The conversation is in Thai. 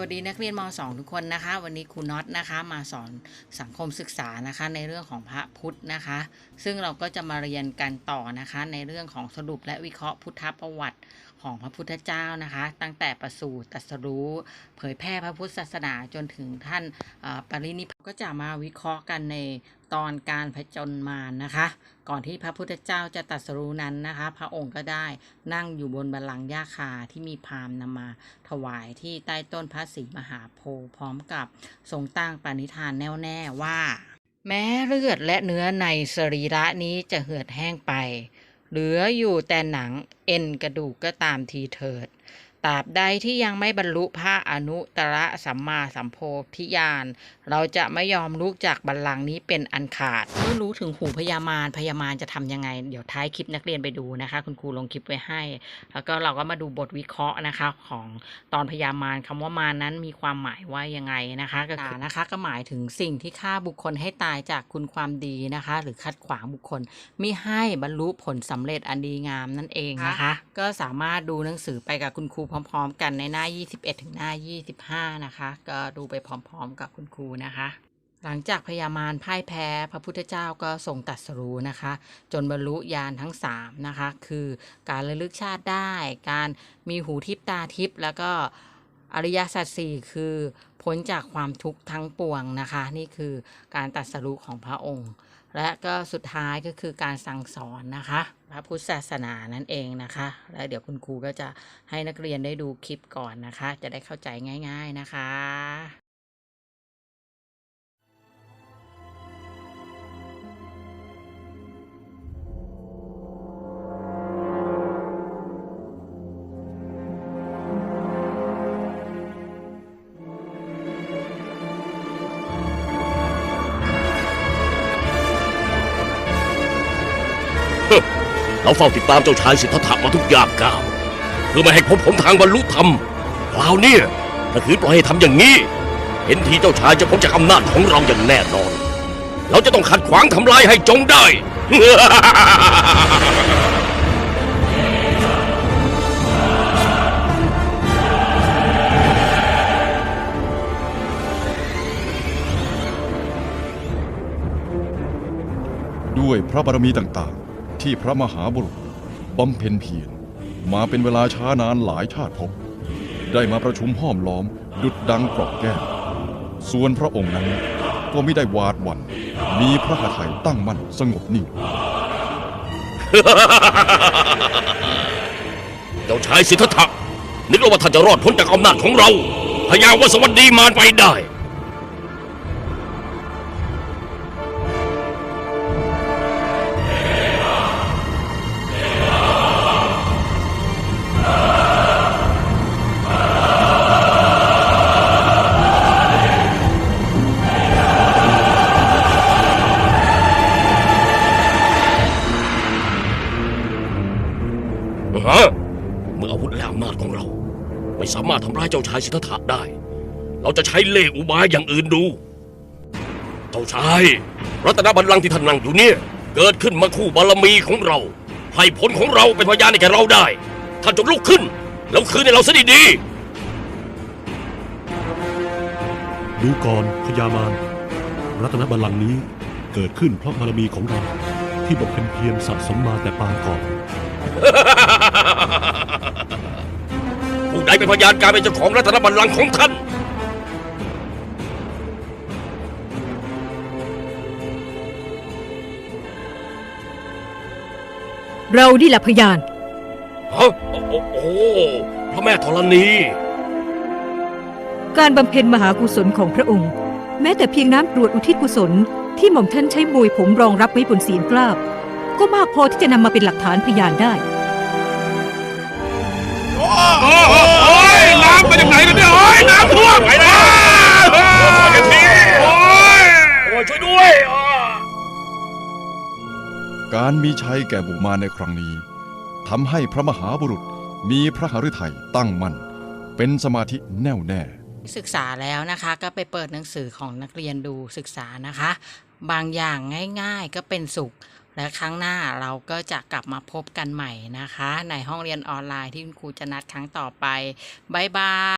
วัสดีนักเรียนม .2 ทุกคนนะคะ วันนี้ครูน็อตนะคะมาสอนสังคมศึกษานะคะในเรื่องของพระพุทธนะคะ ซึ่งเราก็จะมาเรียนกันต่อนะคะในเรื่องของสรุปและวิเคราะห์พุทธประวัติของพระพุทธเจ้านะคะ ตั้งแต่ประสูติตรัสรู้ เผยแพร่พระพุทธศาสนาจนถึงท่านปรินิพพานก็จะมาวิเคราะห์กันใน ตอนการผจญมารนะคะ ก่อนที่พระพุทธเจ้าจะตรัสรู้นั้นนะคะ พระองค์ก็ได้นั่งอยู่บนบัลลังก์หญ้าคาที่มีพามนำมาถวายที่ใต้ต้นพระศรีมหาโพธิ์พร้อมกับทรงตั้งปณิธานแน่วแน่ว่า แม้เลือดและเนื้อในสรีระนี้จะเหือดแห้งไป เหลืออยู่แต่หนังเอ็นกระดูกก็ตามทีเถิดตราบใดที่ยังไม่บรรลุพระอนุตตรสัมมาสัมโพธิญาณ เราจะไม่ยอมลุกจากบัลลังก์นี้เป็นอันขาดเมื่อรู้ถึงหูพญามารพญามารจะทำยังไง เดี๋ยวท้ายคลิปนักเรียนไปดูนะคะ คุณครูลงคลิปไว้ให้ แล้วก็เราก็มาดูบทวิเคราะห์นะคะของตอนพญามารคำว่ามารนั้นมีความหมายว่ายังไงนะคะก็คือนะคะก็หมายถึงสิ่งที่ฆ่าบุคคลให้ตายจากคุณความดีนะคะ หรือขัดขวางบุคคลไม่ให้บรรลุผลสำเร็จอันดีงามนั่นเองนะคะ ก็สามารถดูหนังสือไปกับคุณครูพร้อม ๆ กันในหน้า 21 ถึงหน้า 25 นะคะ ก็ดูไปพร้อม ๆ กับคุณครูนะคะ หลังจากพญามารพ่ายแพ้พระพุทธเจ้าก็ทรงตรัสรู้นะคะ จนบรรลุญาณทั้ง3นะคะ คือการระลึกชาติได้ การมีหูทิพตาทิพแล้วก็อริยสัจสี่คือพ้นจากความทุกข์ทั้งปวงนะคะ นี่คือการตรัสรู้ของพระองค์ และก็สุดท้ายก็คือการสั่งสอนนะคะ พระพุทธศาสนานั่นเองนะคะ แล้วเดี๋ยวคุณครูก็จะให้นักเรียนได้ดูคลิปก่อนนะคะ จะได้เข้าใจง่าย ๆนะคะ เราเฝ้าติดตามเจ้าชายสิทธัตถะมาทุกย่างก้าวเพื่อไม่ให้พบผลทางบรรลุธรรมคราวนี้ถ้าคืนปล่อยให้ทำอย่างนี้ เห็นทีเจ้าชายจะพ้นจากอำนาจของเราอย่างแน่นอน เราจะต้องขัดขวางทำลายให้จงได้ ด้วยพระบารมีต่างๆ ที่พระมหาบุรุษบำเพ็ญเพียรมาเป็นเวลาช้านานหลายชาติภพได้มาประชุมห้อมล้อม ดุดดังกรอบแก้ว ส่วนพระองค์นั้นก็ไม่ได้วาดวัน มีพระหทัยตั้งมั่นสงบนิ่ง เจ้าชายสิทธัตถะนึกว่าท่านจะรอดพ้นจากอำนาจของเราพยามว่าสวัสดีมารไปได้ ฮะเมื่ออาวุธและอำนาจของเรา ไม่สามารถทำร้ายเจ้าชายสิทธัตถะได้ เราจะใช้เล่ห์อุบายอย่างอื่นดู เจ้าชายรัตนบัลลังก์ที่ท่านนั่งอยู่เนี่ย เกิดขึ้นมาคู่บารมีของเราให้ผลของเราเป็นพยานในแก่เราได้ ท่านจงลุกขึ้น แล้วคืนให้เราซะดีดูก่อนพญามารรัตนบัลลังก์นี้เกิดขึ้นเพราะบารมีของเราที่บำเพ็ญเพียรสะสมมาแต่ปางก่อน ผู้ใดเป็นพยานการเป็นเจ้าของรัตนบัลลังก์ของท่าน เรานี่แหละพยาน ฮะโอ้โอ้โอ้พระแม่ธรณี การบำเพ็ญมหากุศลของพระองค์ แม้แต่เพียงน้ำกรวดอุทิศกุศล ที่หม่อมท่านใช้มวยผมรองรับไว้บนศีลกล้าบ ก็มากพอที่จะนำมาเป็นหลักฐานพยานได้ โอ้ยน้ำมาจากไหนกันเนี่ยโอ้ยน้ำท่วมไหวแล้วโอ้ยโอ้ยโอ้ยช่วยด้วยอ่าการมีชัยแก่บุมารในครั้งนี้ทำให้พระมหาบุรุษมีพระหฤทัยตั้งมั่นเป็นสมาธิแน่วแน่ ศึกษาแล้วนะคะก็ไปเปิดหนังสือของนักเรียนดูศึกษานะคะ บางอย่างง่ายๆก็เป็นสุข และครั้งหน้าเราก็จะกลับมาพบกันใหม่นะคะ ในห้องเรียนออนไลน์ที่คุณครูจะนัดครั้งต่อไป บ๊ายบาย